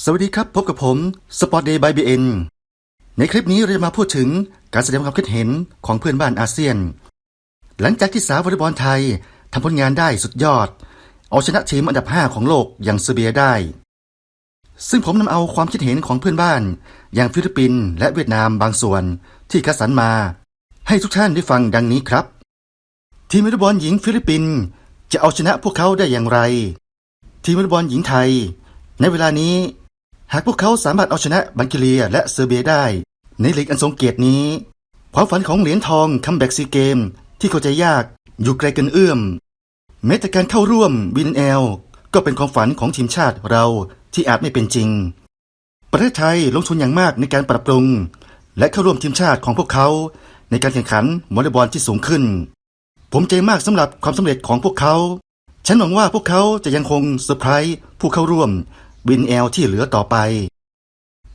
สวัสดีครับ พบกับผม Sport Day by BN ในคลิปนี้เราจะมาพูดถึงการแสดงความคิดเห็นของเพื่อนบ้านอาเซียน หลังจากที่สาววอลเลย์บอลไทยทำผลงานได้สุดยอด เอาชนะทีมอันดับ 5 ของโลกอย่างเซอร์เบียได้ ซึ่งผมนำเอาความคิดเห็นของเพื่อนบ้าน อย่างฟิลิปปินส์และเวียดนามบางส่วนที่คัดสรรมา ให้ทุกท่านได้ฟังดังนี้ครับ ทีมวอลเลย์บอลหญิงฟิลิปปินส์จะเอาชนะพวกเขาได้อย่างไร ทีมวอลเลย์บอลหญิงไทย ในเวลานี้ หากพวกเขาสามารถเอาชนะบังกิเลียและเซอร์เบียได้ ในลีกอันทรงเกียรตินี้ ความฝันของเหรียญทองคัมแบ็กซีเกม ที่เข้าใจยากอยู่ไกลเกินเอื้อมแม้แต่การเข้าร่วมวินเอลก็เป็นความฝันของทีมชาติเราที่อาจไม่เป็นจริง ประเทศไทยลงทุนอย่างมากในการปรับปรุง และเข้าร่วมทีมชาติของพวกเขา ในการแข่งขันวอลเลย์บอลที่สูงขึ้น ผมใจมากสำหรับความสำเร็จของพวกเขา ฉันหวังว่าพวกเขาจะยังคงเซอร์ไพรส์ผู้เข้าร่วม วินเอลที่เหลือต่อไป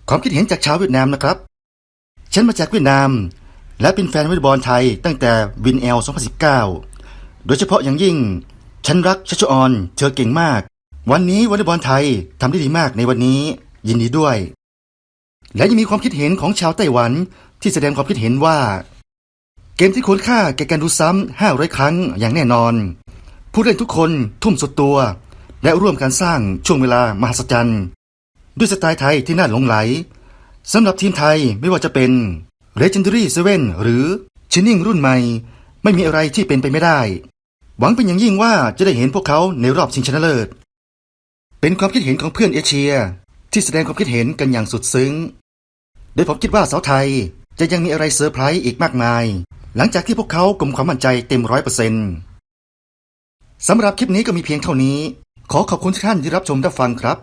ความคิดเห็นจากชาวเวียดนามนะครับ ฉันมาจากเวียดนาม และเป็นแฟนวอลเลย์บอลไทยตั้งแต่วินเอล2019 โดยเฉพาะอย่างยิ่ง ฉันรักชัชออน เธอเก่งมาก วันนี้วอลเลย์บอลไทยทำได้ดีมากในวันนี้ ยินดีด้วย และยังมีความคิดเห็นของชาวไต้หวันที่แสดงความคิดเห็นว่า เกมที่ควรค่าแก่การดูซ้ำ500 ครั้งอย่างแน่นอน ผู้เล่นทุกคนทุ่มสุดตัว และร่วมการสร้างช่วงเวลามหัศจรรย์ ด้วยสไตล์ไทยที่น่าหลงไหลสำหรับทีมไทยไม่ว่าจะเป็น Legendary Seven หรือชินนิ่งรุ่นใหม่ ไม่มีอะไรที่เป็นไปไม่ได้ หวังเป็นอย่างยิ่งว่าจะได้เห็นพวกเขาในรอบชิงชนะเลิศ เป็นความคิดเห็นของเพื่อนเอเชีย ที่แสดงความคิดเห็นกันอย่างสุดซึ้ง โดยผมคิดว่าสาวไทยจะยังมีอะไรเซอร์ไพรส์อีกมากมาย หลังจากที่พวกเขากลุ่มความมั่นใจเต็มร้อยเปอร์เซ็นต์สำหรับคลิปนี้ก็มีเพียงเท่านี้ ขอขอบคุณทุกท่านที่รับชมรับฟังครับ